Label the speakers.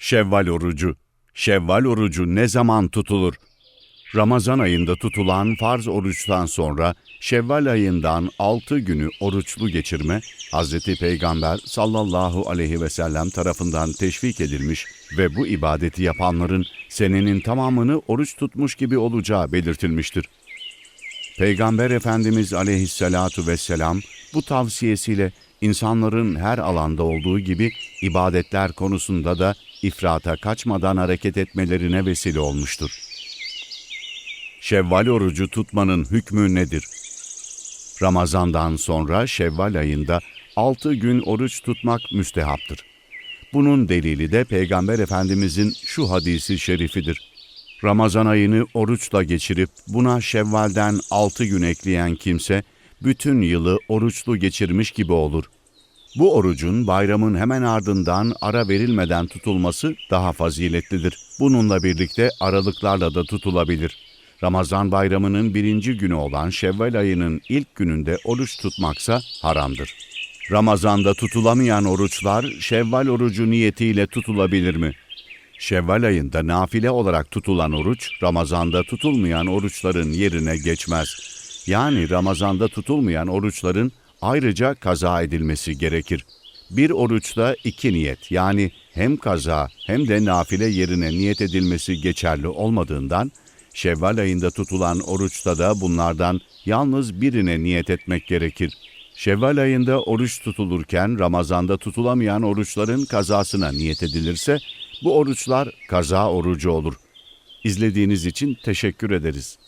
Speaker 1: Şevval orucu. Şevval orucu ne zaman tutulur? Ramazan ayında tutulan farz oruçtan sonra Şevval ayından 6 günü oruçlu geçirme Hz. Peygamber sallallahu aleyhi ve sellem tarafından teşvik edilmiş ve bu ibadeti yapanların senenin tamamını oruç tutmuş gibi olacağı belirtilmiştir. Peygamber Efendimiz aleyhissalatu vesselam bu tavsiyesiyle insanların her alanda olduğu gibi ibadetler konusunda da ifrata kaçmadan hareket etmelerine vesile olmuştur. Şevval orucu tutmanın hükmü nedir? Ramazandan sonra Şevval ayında 6 gün oruç tutmak müstehaptır. Bunun delili de Peygamber Efendimizin şu hadisi şerifidir. Ramazan ayını oruçla geçirip buna Şevval'den 6 gün ekleyen kimse bütün yılı oruçlu geçirmiş gibi olur. Bu orucun bayramın hemen ardından ara verilmeden tutulması daha faziletlidir. Bununla birlikte aralıklarla da tutulabilir. Ramazan bayramının birinci günü olan Şevval ayının ilk gününde oruç tutmaksa haramdır. Ramazanda tutulamayan oruçlar Şevval orucu niyetiyle tutulabilir mi? Şevval ayında nafile olarak tutulan oruç, Ramazanda tutulmayan oruçların yerine geçmez. Yani Ramazanda tutulmayan oruçların ayrıca kaza edilmesi gerekir. Bir oruçta iki niyet yani hem kaza hem de nafile yerine niyet edilmesi geçerli olmadığından, Şevval ayında tutulan oruçta da bunlardan yalnız birine niyet etmek gerekir. Şevval ayında oruç tutulurken Ramazanda tutulamayan oruçların kazasına niyet edilirse bu oruçlar kaza orucu olur. İzlediğiniz için teşekkür ederiz.